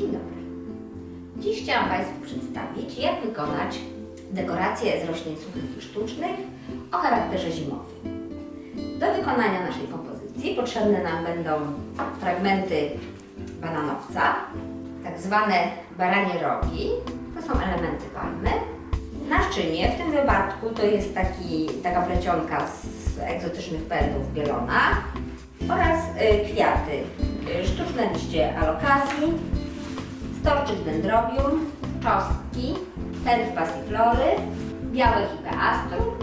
Dzień dobry. Dziś chciałam Państwu przedstawić, jak wykonać dekoracje z roślin suchych i sztucznych o charakterze zimowym. Do wykonania naszej kompozycji potrzebne nam będą fragmenty bananowca, tak zwane baranie rogi, to są elementy palmy. Naczynie, w tym wypadku to jest taki, taka plecionka z egzotycznych pędów bielona oraz y, kwiaty, y, sztuczne liście alokazji, storczyk dendrobium, czosnki, pęd pasiflory, białe hipeastrum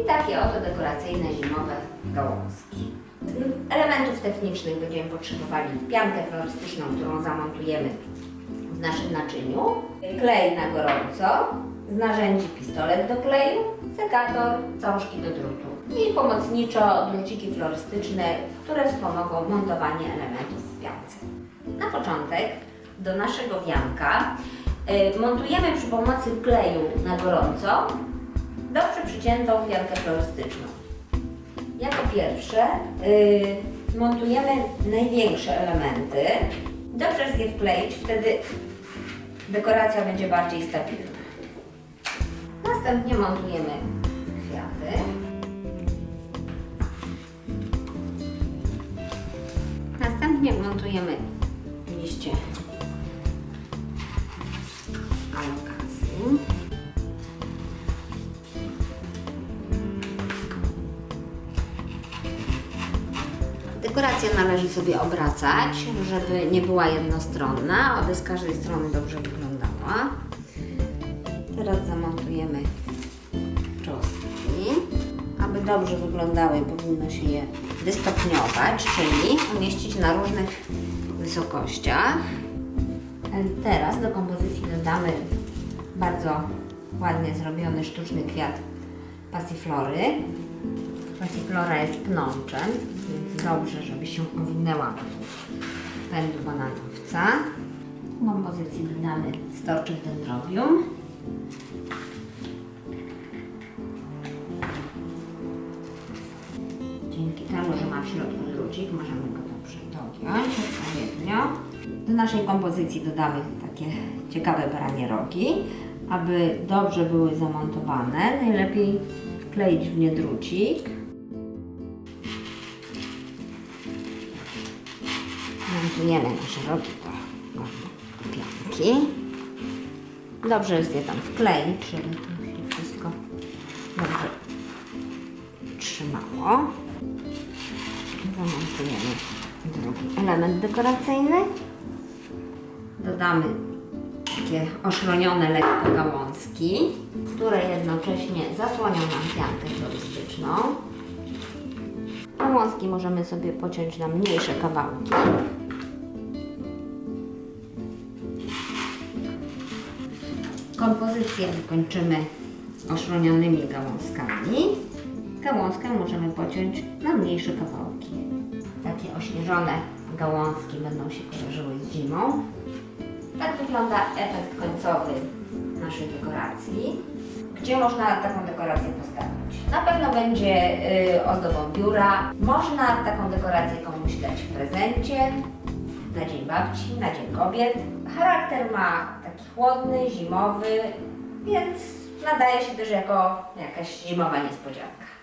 i takie oto dekoracyjne zimowe gałązki. Z elementów technicznych będziemy potrzebowali piankę florystyczną, którą zamontujemy w naszym naczyniu, klej na gorąco, z narzędzi pistolet do kleju, sekator, cążki do drutu i pomocniczo druciki florystyczne, które wspomogą montowanie elementów w piance. Na początek do naszego wianka y, montujemy przy pomocy kleju na gorąco dobrze przyciętą wiankę florystyczną. Jako pierwsze y, montujemy największe elementy. Dobrze jest je wkleić, wtedy dekoracja będzie bardziej stabilna. Następnie montujemy kwiaty. Następnie montujemy liście Dekorację należy sobie obracać, żeby nie była jednostronna, aby z każdej strony dobrze wyglądała. Teraz zamontujemy czosnki. Aby dobrze wyglądały, powinno się je wystopniować, czyli umieścić na różnych wysokościach. Teraz do kompozycji dodamy bardzo ładnie zrobiony sztuczny kwiat pasiflory. Pasiflora jest pnączem, więc dobrze, żeby się owinęła wokół pędu bananowca. Do kompozycji dodamy storczyk dendrobium. Dzięki temu, że ma w środku drucik, możemy go dobrze dogiąć odpowiednio. Do naszej kompozycji dodamy takie ciekawe baranie rogi. Aby dobrze były zamontowane, najlepiej wkleić w nie drucik. Montujemy nasze rogi do pianki. Dobrze jest je tam wkleić, żeby to się wszystko dobrze trzymało. Zamontujemy drugi element dekoracyjny. Dodamy takie oszronione lekko gałązki, które jednocześnie zasłonią nam piankę florystyczną. Gałązki możemy sobie pociąć na mniejsze kawałki. Kompozycję wykończymy oszronionymi gałązkami. Gałązkę możemy pociąć na mniejsze kawałki. Takie ośnieżone gałązki będą się kojarzyły z zimą. Tak wygląda efekt końcowy naszej dekoracji. Gdzie można taką dekorację postawić? Na pewno będzie y, ozdobą biura. Można taką dekorację komuś dać w prezencie, na Dzień Babci, na Dzień Kobiet. Charakter ma taki chłodny, zimowy, więc nadaje się też jako jakaś zimowa niespodzianka.